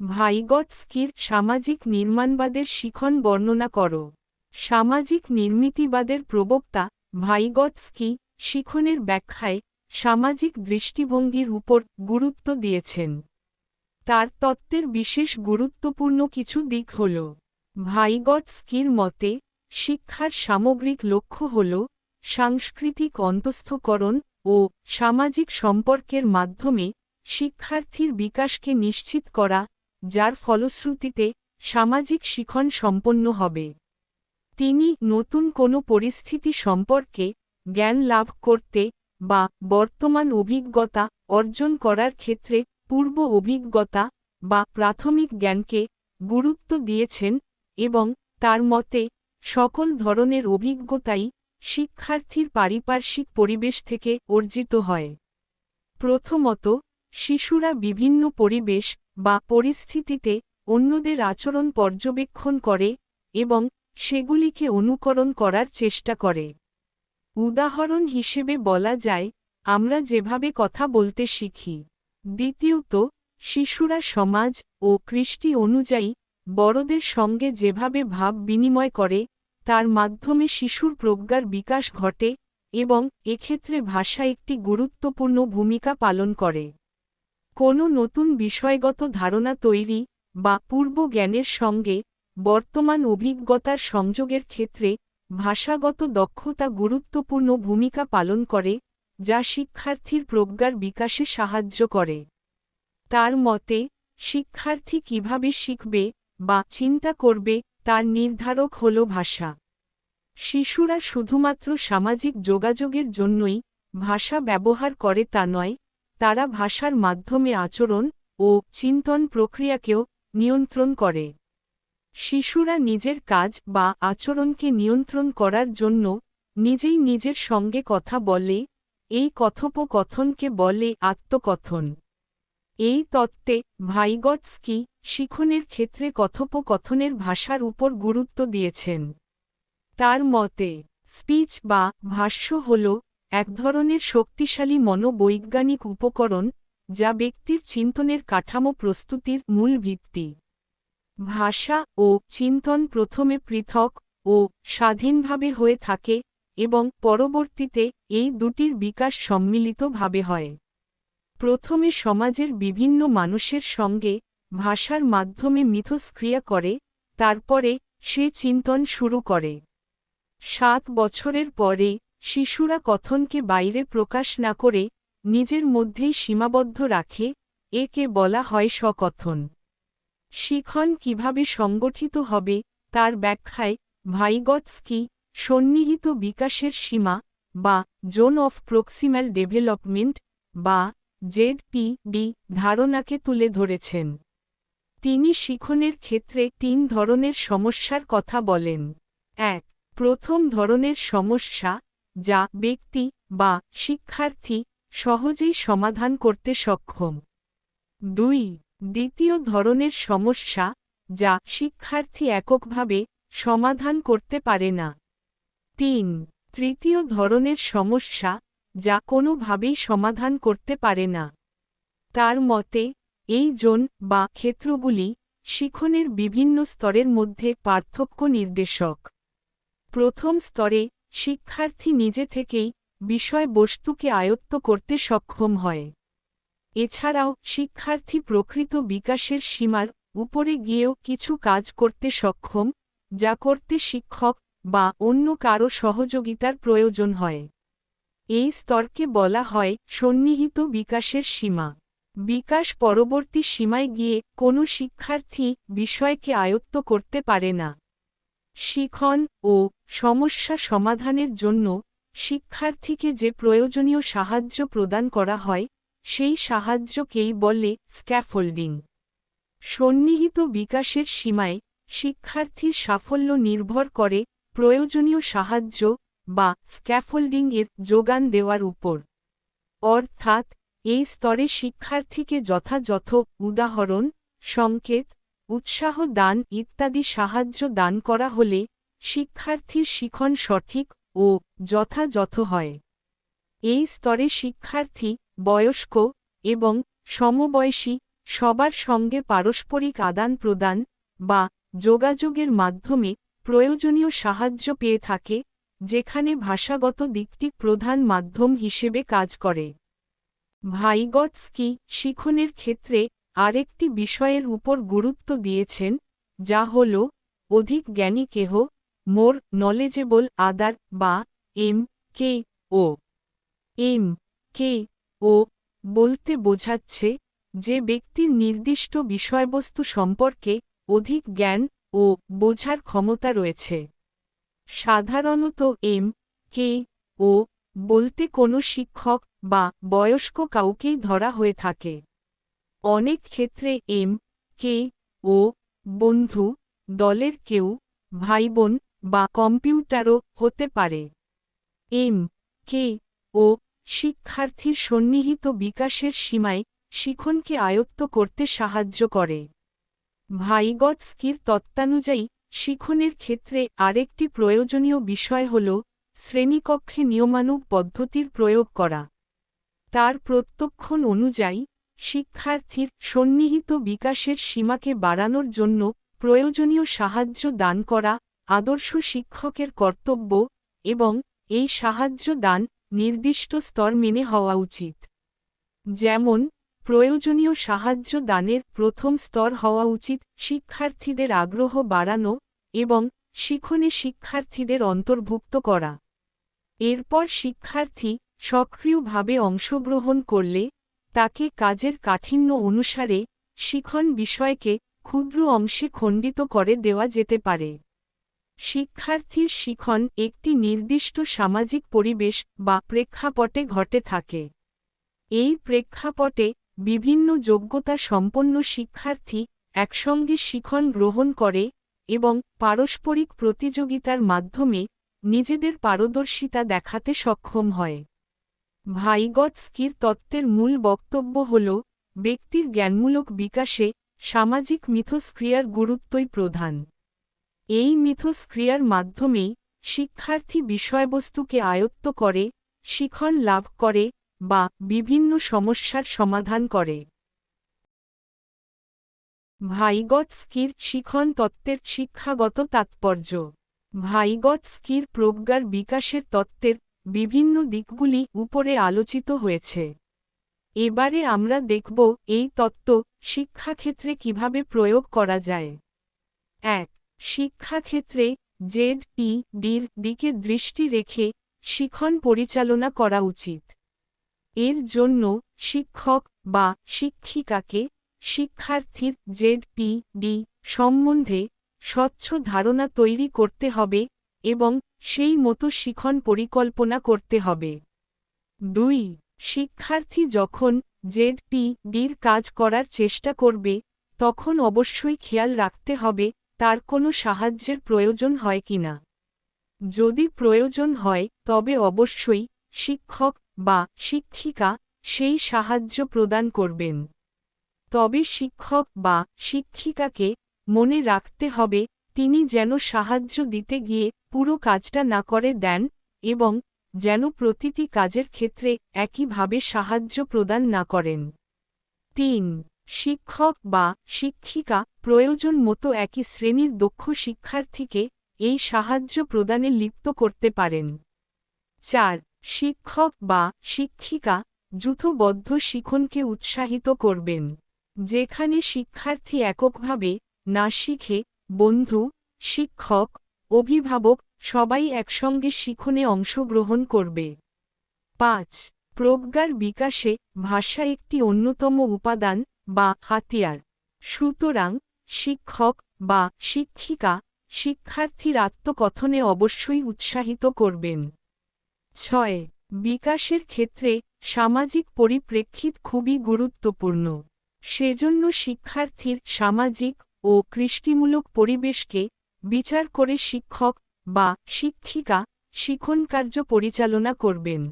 ভাইগটস্কির সামাজিক নির্মাণবাদের শিখন বর্ণনা কর। সামাজিক নির্মিতিবাদের প্রবক্তা ভাইগটস্কি শিখনের ব্যাখ্যায় সামাজিক দৃষ্টিভঙ্গির উপর গুরুত্ব দিয়েছেন। তার তত্ত্বের বিশেষ গুরুত্বপূর্ণ কিছু দিক হল ভাইগটস্কির মতে শিক্ষার সামগ্রিক লক্ষ্য হল সাংস্কৃতিক অন্তস্থকরণ ও সামাজিক সম্পর্কের মাধ্যমে শিক্ষার্থীর বিকাশকে নিশ্চিত করা যার ফলশ্রুতিতে সামাজিক শিখন সম্পন্ন হবে। তিনি নতুন কোনো পরিস্থিতি সম্পর্কে জ্ঞান লাভ করতে বা বর্তমান অভিজ্ঞতা অর্জন করার ক্ষেত্রে পূর্ব অভিজ্ঞতা বা প্রাথমিক জ্ঞানকে গুরুত্ব দিয়েছেন এবং তার মতে সকল ধরনের অভিজ্ঞতাই শিক্ষার্থীর পারিপার্শ্বিক পরিবেশ থেকে অর্জিত হয়। প্রথমত, শিশুরা বিভিন্ন পরিবেশ বা পরিস্থিতিতে অন্যদের আচরণ পর্যবেক্ষণ করে এবং সেগুলিকে অনুকরণ করার চেষ্টা করে। উদাহরণ হিসেবে বলা যায়, আমরা যেভাবে কথা বলতে শিখি। দ্বিতীয়ত, শিশুরা সমাজ ও কৃষ্টি অনুযায়ী বড়দের সঙ্গে যেভাবে ভাব বিনিময় করে, তার মাধ্যমে শিশুর প্রজ্ঞার বিকাশ ঘটে এবং এক্ষেত্রে ভাষা একটি গুরুত্বপূর্ণ ভূমিকা পালন করে। কোনো নতুন বিষয়গত ধারণা তৈরি বা পূর্ব জ্ঞানের সঙ্গে বর্তমান অভিজ্ঞতার সংযোগের ক্ষেত্রে ভাষাগত দক্ষতা গুরুত্বপূর্ণ ভূমিকা পালন করে, যা শিক্ষার্থীর প্রজ্ঞার বিকাশে সাহায্য করে। তার মতে, শিক্ষার্থী কীভাবে শিখবে বা চিন্তা করবে তার নির্ধারক হল ভাষা। শিশুরা শুধুমাত্র সামাজিক যোগাযোগের জন্যই ভাষা ব্যবহার করে তা নয় তারা ভাষার মাধ্যমে আচরণ ও চিন্তন প্রক্রিয়াকেও নিয়ন্ত্রণ করে। শিশুরা নিজের কাজ বা আচরণকে নিয়ন্ত্রণ করার জন্য নিজেই নিজের সঙ্গে কথা বলে, এই কথোপকথনকে বলে আত্মকথন। এই তত্ত্বে ভাইগটস্কি শিখনের ক্ষেত্রে কথোপকথনের ভাষার উপর গুরুত্ব দিয়েছেন। তার মতে, স্পিচ বা ভাষ্য হল এক ধরনের শক্তিশালী মনোবৈজ্ঞানিক উপকরণ, যা ব্যক্তির চিন্তনের কাঠামো প্রস্তুতির মূল ভিত্তি। ভাষা ও চিন্তন প্রথমে পৃথক ও স্বাধীনভাবে হয়ে থাকে এবং পরবর্তীতে এই দুটির বিকাশ সম্মিলিতভাবে হয়। প্রথমে সমাজের বিভিন্ন মানুষের সঙ্গে ভাষার মাধ্যমে মিথস্ক্রিয়া করে, তারপরে সে চিন্তন শুরু করে। সাত বছরের পরে শিশুরা কথনকে বাইরে প্রকাশ না করে নিজের মধ্যেই সীমাবদ্ধ রাখে, একে বলা হয় স্বকথন। শিখন কীভাবে সংগঠিত হবে, তার ব্যাখ্যায় ভাইগটস্কি সন্নিহিত বিকাশের সীমা বা জোন অফ প্রক্সিম্যাল ডেভেলপমেন্ট বা জেডপিডি ধারণাকে তুলে ধরেছেন। তিনি শিখনের ক্ষেত্রে তিন ধরনের সমস্যার কথা বলেন। এক, প্রথম ধরনের সমস্যা যা ব্যক্তি বা শিক্ষার্থী সহজেই সমাধান করতে সক্ষম। দুই, দ্বিতীয় ধরনের সমস্যা যা শিক্ষার্থী এককভাবে সমাধান করতে পারে না। তিন, তৃতীয় ধরনের সমস্যা যা কোনোভাবেই সমাধান করতে পারে না। তার মতে, এই জোন বা ক্ষেত্রগুলি শিখনের বিভিন্ন স্তরের মধ্যে পার্থক্য নির্দেশক। প্রথম স্তরে শিক্ষার্থী নিজে থেকেই বিষয়বস্তুকে আয়ত্ত করতে সক্ষম হয়। এছাড়াও শিক্ষার্থী প্রকৃত বিকাশের সীমার উপরে গিয়েও কিছু কাজ করতে সক্ষম, যা করতে শিক্ষক বা অন্য কারও সহযোগিতার প্রয়োজন হয়। এই স্তরকে বলা হয় সন্নিহিত বিকাশের সীমা। বিকাশ পরবর্তী সীমায় গিয়ে কোনো শিক্ষার্থী বিষয়কে আয়ত্ত করতে পারে না। শিখন ও সমস্যা সমাধানের জন্য শিক্ষার্থীকে যে প্রয়োজনীয় সাহায্য প্রদান করা হয়, সেই সাহায্যকেই বলে স্ক্যাফোল্ডিং। সন্নিহিত বিকাশের সীমায় শিক্ষার্থীর সাফল্য নির্ভর করে প্রয়োজনীয় সাহায্য বা স্ক্যাফোল্ডিং এর যোগান দেওয়ার উপর। অর্থাৎ, এই স্তরে শিক্ষার্থীকে যথাযথ উদাহরণ, সংকেত, উৎসাহ দান ইত্যাদি সাহায্য দান করা হলে শিক্ষার্থীর শিখন সঠিক ও যথাযথ হয়। এই স্তরে শিক্ষার্থী, বয়স্ক এবং সমবয়সী সবার সঙ্গে পারস্পরিক আদান প্রদান বা যোগাযোগের মাধ্যমে প্রয়োজনীয় সাহায্য পেয়ে থাকে, যেখানে ভাষাগত দিকটি প্রধান মাধ্যম হিসেবে কাজ করে। ভাইগটস্কি শিখনের ক্ষেত্রে আরেকটি বিষয়ের উপর গুরুত্ব দিয়েছেন, যা হল অধিক জ্ঞানী কেহ মোর নলেজেবল আদার বা এম কে ও। এম কে ও বলতে বোঝাচ্ছে যে ব্যক্তির নির্দিষ্ট বিষয়বস্তু সম্পর্কে অধিক জ্ঞান ও বোঝার ক্ষমতা রয়েছে। সাধারণত এম কে ও বলতে কোনো শিক্ষক বা বয়স্ক কাউকেই ধরা হয়ে থাকে। অনেক ক্ষেত্রে এম কে ও বন্ধু, দলের কেউ, ভাইবোন বা কম্পিউটারও হতে পারে। এম, কে, ও, শিক্ষার্থীর সন্নিহিত বিকাশের সীমায় শিখনকে আয়ত্ত করতে সাহায্য করে। ভাইগটস্কির তত্ত্বানুযায়ী, শিখনের ক্ষেত্রে আরেকটি প্রয়োজনীয় বিষয় হল শ্রেণীকক্ষে নিয়মানুগ পদ্ধতির প্রয়োগ করা। তার প্রত্যক্ষণ অনুযায়ী, শিক্ষার্থীর সন্নিহিত বিকাশের সীমাকে বাড়ানোর জন্য প্রয়োজনীয় সাহায্য দান করা আদর্শ শিক্ষকের কর্তব্য এবং এই সাহায্য দান নির্দিষ্ট স্তর মেনে হওয়া উচিত। যেমন, প্রয়োজনীয় সাহায্য দানের প্রথম স্তর হওয়া উচিত শিক্ষার্থীদের আগ্রহ বাড়ানো এবং শিখনে শিক্ষার্থীদের অন্তর্ভুক্ত করা। এরপর শিক্ষার্থী সক্রিয়ভাবে অংশগ্রহণ করলে তাকে কাজের কাঠিন্য অনুসারে শিখন বিষয়কে ক্ষুদ্র অংশে খণ্ডিত করে দেওয়া যেতে পারে। শিক্ষার্থীর শিখন একটি নির্দিষ্ট সামাজিক পরিবেশ বা প্রেক্ষাপটে ঘটে থাকে। এই প্রেক্ষাপটে বিভিন্ন যোগ্যতা সম্পন্ন শিক্ষার্থী একসঙ্গে শিখন গ্রহণ করে এবং পারস্পরিক প্রতিযোগিতার মাধ্যমে নিজেদের পারদর্শিতা দেখাতে সক্ষম হয়। ভাইগটস্কির তত্ত্বের মূল বক্তব্য হল, ব্যক্তির জ্ঞানমূলক বিকাশে সামাজিক মিথস্ক্রিয়ার গুরুত্বই প্রধান। এই মিথস্ক্রিয়ার মাধ্যমেই শিক্ষার্থী বিষয়বস্তুকে আয়ত্ত করে, শিখন লাভ করে বা বিভিন্ন সমস্যার সমাধান করে। ভাইগটস্কির শিখন তত্ত্বের শিক্ষাগত তাৎপর্য। ভাইগটস্কির প্রজ্ঞার বিকাশের তত্ত্বের বিভিন্ন দিকগুলি উপরে আলোচিত হয়েছে। এবারে আমরা দেখব এই তত্ত্ব শিক্ষাক্ষেত্রে কীভাবে প্রয়োগ করা যায়। এক শিক্ষাক্ষেত্রে জেড পি ডির দিকে দৃষ্টি রেখে শিখন পরিচালনা করা উচিত। এর জন্য শিক্ষক বা শিক্ষিকাকে শিক্ষার্থীর জেড পি ডি সম্বন্ধে স্বচ্ছ ধারণা তৈরি করতে হবে এবং সেই মতো শিখন পরিকল্পনা করতে হবে। দুই, শিক্ষার্থী যখন জেড পি ডির কাজ করার চেষ্টা করবে, তখন অবশ্যই খেয়াল রাখতে হবে তার কোনো সাহায্যের প্রয়োজন হয় কিনা যদি প্রয়োজন হয়, তবে অবশ্যই শিক্ষক বা শিক্ষিকা সেই সাহায্য প্রদান করবেন। তবে শিক্ষক বা শিক্ষিকাকে মনে রাখতে হবে, তিনি যেন সাহায্য দিতে গিয়ে পুরো কাজটা না করে দেন এবং যেন প্রতিটি কাজের ক্ষেত্রে একইভাবে সাহায্য প্রদান না করেন। তিন, শিক্ষক বা শিক্ষিকা প্রয়োজন মতো একই শ্রেণির দক্ষ শিক্ষার্থীকে এই সাহায্য প্রদানে লিপ্ত করতে পারেন। চার, শিক্ষক বা শিক্ষিকা যুথবদ্ধ শিখনকে উৎসাহিত করবেন, যেখানে শিক্ষার্থী এককভাবে না শিখে বন্ধু, শিক্ষক, অভিভাবক সবাই একসঙ্গে শিখনে অংশগ্রহণ করবে। পাঁচ, প্রজ্ঞার বিকাশে ভাষা একটি অন্যতম উপাদান বা হাতিয়ার। সুতরাং শিক্ষক বা শিক্ষিকা শিক্ষার্থীর আত্মকথনে অবশ্যই উৎসাহিত করবেন। ছয়, বিকাশের ক্ষেত্রে সামাজিক পরিপ্রেক্ষিত খুবই গুরুত্বপূর্ণ। সেজন্য শিক্ষার্থীর সামাজিক ও কৃষ্টিমূলক পরিবেশকে বিচার করে শিক্ষক বা শিক্ষিকা শিখন কার্য পরিচালনা করবেন।